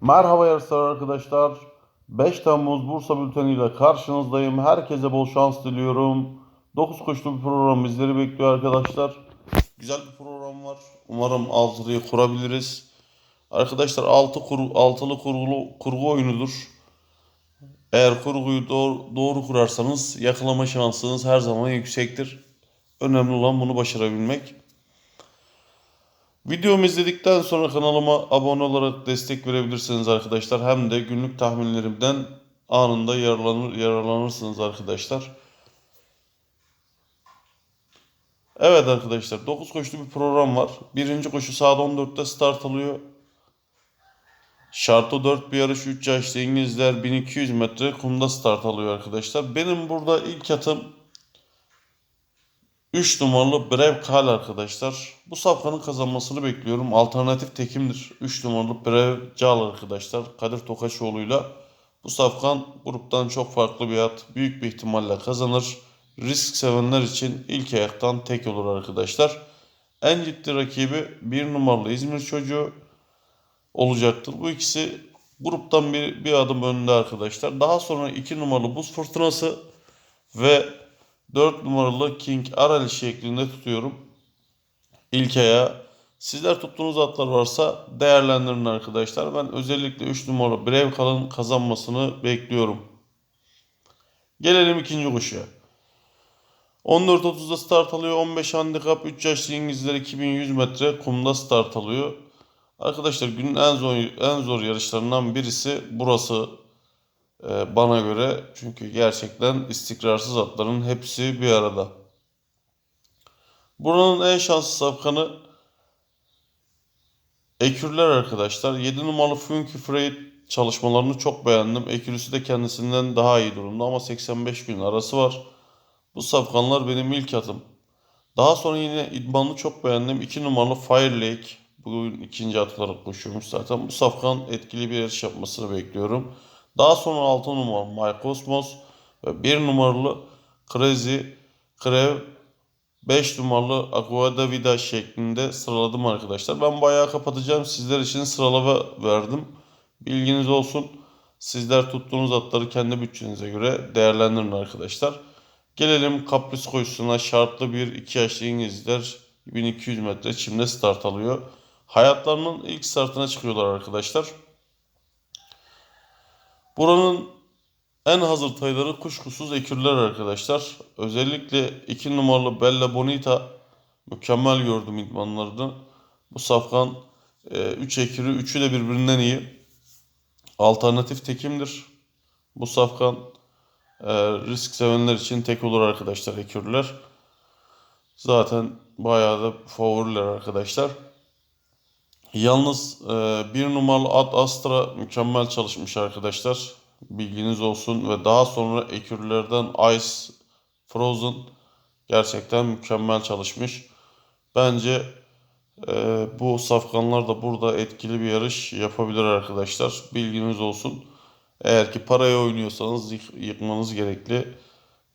Merhaba yarışlar arkadaşlar. 5 Temmuz Bursa Bülteni ile karşınızdayım. Herkese bol şans diliyorum. 9 koşulu bir program bizleri bekliyor arkadaşlar. Güzel bir program var. Umarım altılıyı kurabiliriz. Arkadaşlar altı kur, altılı kurgulu, kurgu oyunudur. Eğer kurguyu doğru, doğru kurarsanız yakalama şansınız her zaman yüksektir. Önemli olan bunu başarabilmek. Videomu izledikten sonra kanalıma abone olarak destek verebilirsiniz arkadaşlar. Hem de günlük tahminlerimden anında yararlanır, yararlanırsınız arkadaşlar. Evet arkadaşlar 9 koşulu bir program var. Birinci koşu saat 14'te start alıyor. Şartı 4 bir yarış 3 yaşlı İngilizler 1200 metre kumda start alıyor arkadaşlar. Benim burada ilk atım 3 numaralı Brev Kal arkadaşlar. Bu safkanın kazanmasını bekliyorum. Alternatif tekimdir. 3 numaralı Brev Cal arkadaşlar. Kadir Tokaçoğlu'yla. Bu safkan gruptan çok farklı bir at. Büyük bir ihtimalle kazanır. Risk sevenler için ilk ayaktan tek olur arkadaşlar. En ciddi rakibi 1 numaralı İzmir çocuğu olacaktır. Bu ikisi gruptan bir, bir adım önde arkadaşlar. Daha sonra 2 numaralı Buz Fırtınası ve 4 numaralı King Arali şeklinde tutuyorum. İlk ayağı. Sizler tuttuğunuz atlar varsa değerlendirin arkadaşlar. Ben özellikle 3 numaralı Brave Kalın kazanmasını bekliyorum. Gelelim ikinci koşuya. 14.30'da start alıyor. 15 handikap 3 yaşlı İngilizler 2100 metre kumda start alıyor. Arkadaşlar günün en zor en zor yarışlarından birisi burası bana göre çünkü gerçekten istikrarsız atların hepsi bir arada. Buranın en şanslı safkanı Ekürler arkadaşlar. 7 numaralı Funky Freight çalışmalarını çok beğendim. Ekürüsü de kendisinden daha iyi durumda ama 85 bin arası var. Bu safkanlar benim ilk atım. Daha sonra yine idmanını çok beğendim. 2 numaralı Fire Lake. Bugün ikinci at olarak koşuyormuş zaten. Bu safkan etkili bir yarış yapmasını bekliyorum. Daha sonra 6 numaralı My Cosmos ve 1 numaralı Crazy Crev 5 numaralı Aguada Vida şeklinde sıraladım arkadaşlar. Ben bayağı kapatacağım. Sizler için sıralama verdim. Bilginiz olsun. Sizler tuttuğunuz atları kendi bütçenize göre değerlendirin arkadaşlar. Gelelim kapris koşusuna. Şartlı bir 2 yaşlı İngilizler 1200 metre çimde start alıyor. Hayatlarının ilk startına çıkıyorlar arkadaşlar. Buranın en hazır tayları kuşkusuz ekürler arkadaşlar. Özellikle 2 numaralı Bella Bonita mükemmel gördüm idmanlarını. Bu safkan 3 e, ekürü 3'ü de birbirinden iyi. Alternatif tekimdir. Bu safkan e, risk sevenler için tek olur arkadaşlar ekürler. Zaten bayağı da favoriler arkadaşlar. Yalnız e, bir numaralı Ad Astra mükemmel çalışmış arkadaşlar. Bilginiz olsun ve daha sonra ekürlerden Ice Frozen gerçekten mükemmel çalışmış. Bence e, bu safkanlar da burada etkili bir yarış yapabilir arkadaşlar. Bilginiz olsun. Eğer ki paraya oynuyorsanız yık, yıkmanız gerekli.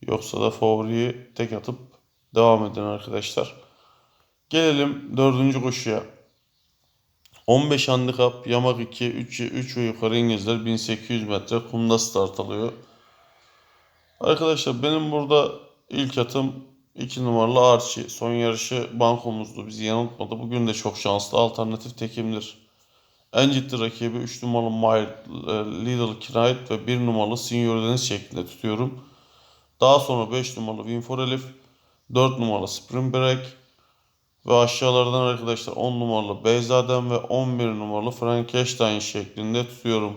Yoksa da favoriyi tek atıp devam edin arkadaşlar. Gelelim dördüncü koşuya. 15 handikap yamak 2 3 3 ve yukarı İngilizler 1800 metre kumda start alıyor. Arkadaşlar benim burada ilk atım 2 numaralı Archie. Son yarışı bankomuzdu. Bizi yanıltmadı. Bugün de çok şanslı. Alternatif tekimdir. En ciddi rakibi 3 numaralı My Little Knight ve 1 numaralı Senior Deniz şeklinde tutuyorum. Daha sonra 5 numaralı Win for Elif, 4 numaralı Spring Break, ve aşağılardan arkadaşlar 10 numaralı Beyzadem ve 11 numaralı Frankenstein şeklinde tutuyorum.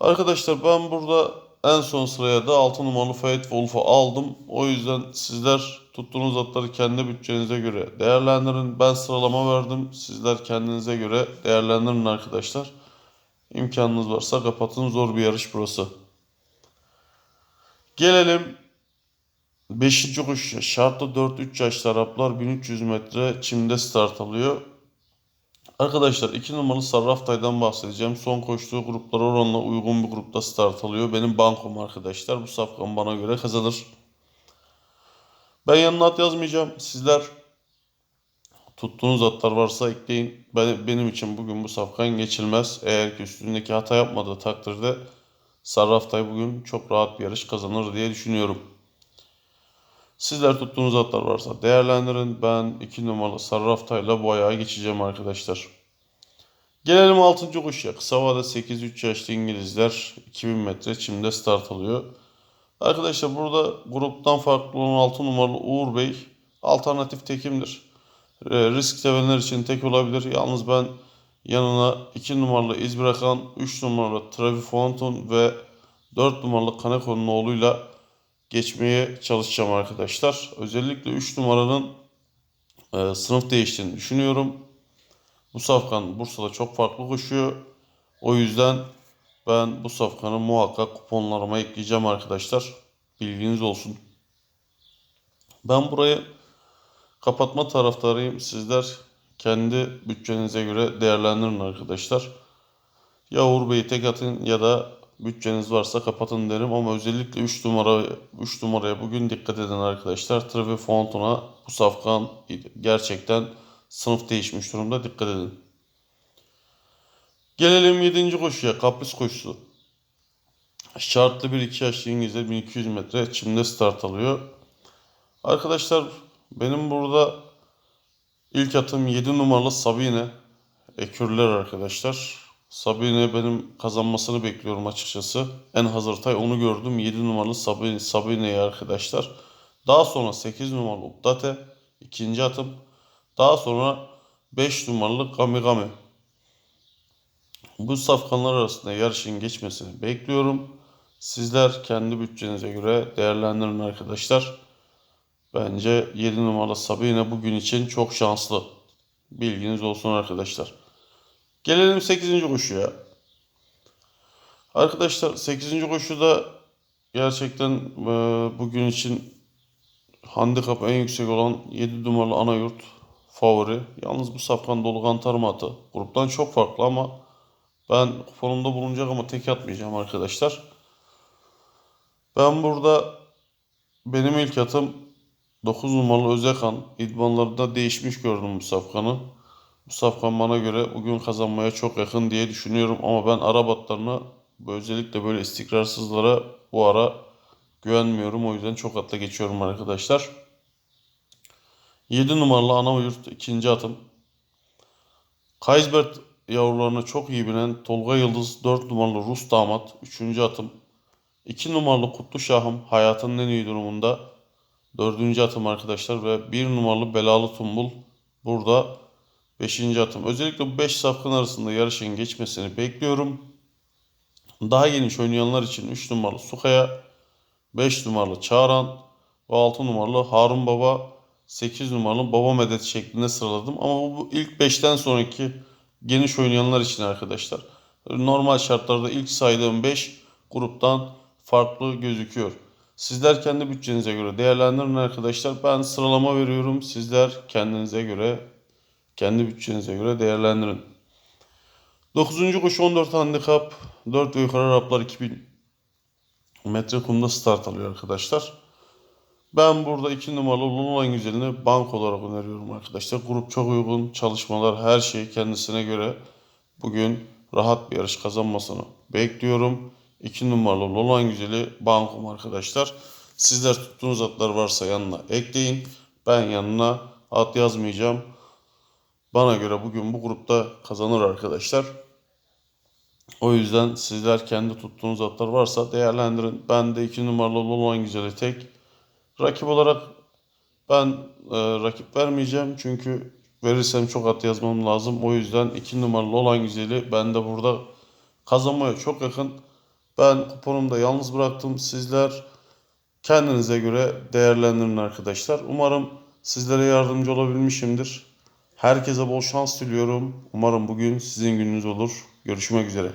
Arkadaşlar ben burada en son sıraya da 6 numaralı Fate Wolf'u aldım. O yüzden sizler tuttuğunuz atları kendi bütçenize göre değerlendirin. Ben sıralama verdim. Sizler kendinize göre değerlendirin arkadaşlar. İmkanınız varsa kapatın. Zor bir yarış burası. Gelelim Beşinci koşu şartlı 4-3 yaşlı Araplar 1300 metre çimde start alıyor. Arkadaşlar 2 numaralı Sarraftay'dan bahsedeceğim. Son koştuğu gruplara oranla uygun bir grupta start alıyor. Benim bankom arkadaşlar. Bu safkan bana göre kazanır. Ben yanına at yazmayacağım. Sizler tuttuğunuz atlar varsa ekleyin. Ben, benim için bugün bu safkan geçilmez. Eğer ki üstündeki hata yapmadığı takdirde Sarraftay bugün çok rahat bir yarış kazanır diye düşünüyorum. Sizler tuttuğunuz atlar varsa değerlendirin. Ben 2 numaralı Sarraftay'la bu ayağa geçeceğim arkadaşlar. Gelelim 6. koşuya. Kısa vade 8-3 yaşlı İngilizler 2000 metre çimde start alıyor. Arkadaşlar burada gruptan farklı olan 6 numaralı Uğur Bey alternatif tekimdir. E, risk sevenler için tek olabilir. Yalnız ben yanına 2 numaralı iz bırakan 3 numaralı Travi Fountain ve 4 numaralı Kaneko'nun oğluyla geçmeye çalışacağım arkadaşlar. Özellikle 3 numaranın e, sınıf değiştiğini düşünüyorum. Bu safkan Bursa'da çok farklı koşuyor. O yüzden ben bu safkanı muhakkak kuponlarıma ekleyeceğim arkadaşlar. Bilginiz olsun. Ben burayı kapatma taraftarıyım. Sizler kendi bütçenize göre değerlendirin arkadaşlar. Ya Uğur Bey'i tek atın ya da bütçeniz varsa kapatın derim ama özellikle 3 numara 3 numaraya bugün dikkat edin arkadaşlar. Trevi Fountain'a bu safkan gerçekten sınıf değişmiş durumda dikkat edin. Gelelim 7. koşuya kapris koşusu. Şartlı 1-2 yaşlı İngilizler 1200 metre çimde start alıyor. Arkadaşlar benim burada ilk atım 7 numaralı Sabine. Ekürler arkadaşlar. Sabine benim kazanmasını bekliyorum açıkçası. En hazır tay onu gördüm. 7 numaralı Sabine, Sabine'yi arkadaşlar. Daha sonra 8 numaralı Update. ikinci atım. Daha sonra 5 numaralı Kamigami. Bu safkanlar arasında yarışın geçmesini bekliyorum. Sizler kendi bütçenize göre değerlendirin arkadaşlar. Bence 7 numaralı Sabine bugün için çok şanslı. Bilginiz olsun arkadaşlar. Gelelim 8. koşuya. Arkadaşlar 8. koşuda gerçekten e, bugün için handikap en yüksek olan 7 numaralı Anayurt favori. Yalnız bu safkan dolu kantar matı. Gruptan çok farklı ama ben kuponumda bulunacak ama tek atmayacağım arkadaşlar. Ben burada benim ilk atım 9 numaralı Özekan. İdmanlarında değişmiş gördüm bu safkanı. Bu safkan bana göre bugün kazanmaya çok yakın diye düşünüyorum. Ama ben Arap atlarına özellikle böyle istikrarsızlara bu ara güvenmiyorum. O yüzden çok atla geçiyorum arkadaşlar. 7 numaralı Anayurt ikinci atım. Kaysbert yavrularını çok iyi bilen Tolga Yıldız 4 numaralı Rus damat 3. atım. 2 numaralı Kutlu Şahım hayatının en iyi durumunda 4. atım arkadaşlar ve 1 numaralı Belalı Tumbul burada 5. atım. Özellikle bu 5 safkan arasında yarışın geçmesini bekliyorum. Daha geniş oynayanlar için 3 numaralı Sukaya, 5 numaralı Çağran ve 6 numaralı Harun Baba, 8 numaralı Baba Medet şeklinde sıraladım. Ama bu ilk 5'ten sonraki geniş oynayanlar için arkadaşlar. Normal şartlarda ilk saydığım 5 gruptan farklı gözüküyor. Sizler kendi bütçenize göre değerlendirin arkadaşlar. Ben sıralama veriyorum. Sizler kendinize göre kendi bütçenize göre değerlendirin. 9. koşu 14 handikap 4 ve yukarı Araplar 2000 metre kumda start alıyor arkadaşlar. Ben burada 2 numaralı Lululan Güzel'ini bank olarak öneriyorum arkadaşlar. Grup çok uygun, çalışmalar her şey kendisine göre bugün rahat bir yarış kazanmasını bekliyorum. 2 numaralı Lululan Güzel'i bankom arkadaşlar. Sizler tuttuğunuz atlar varsa yanına ekleyin. Ben yanına at yazmayacağım. Bana göre bugün bu grupta kazanır arkadaşlar. O yüzden sizler kendi tuttuğunuz atlar varsa değerlendirin. Ben de 2 numaralı olan güzeli tek. Rakip olarak ben e, rakip vermeyeceğim. Çünkü verirsem çok at yazmam lazım. O yüzden 2 numaralı olan güzeli ben de burada kazanmaya çok yakın. Ben kuponumda yalnız bıraktım. Sizler kendinize göre değerlendirin arkadaşlar. Umarım sizlere yardımcı olabilmişimdir. Herkese bol şans diliyorum. Umarım bugün sizin gününüz olur. Görüşmek üzere.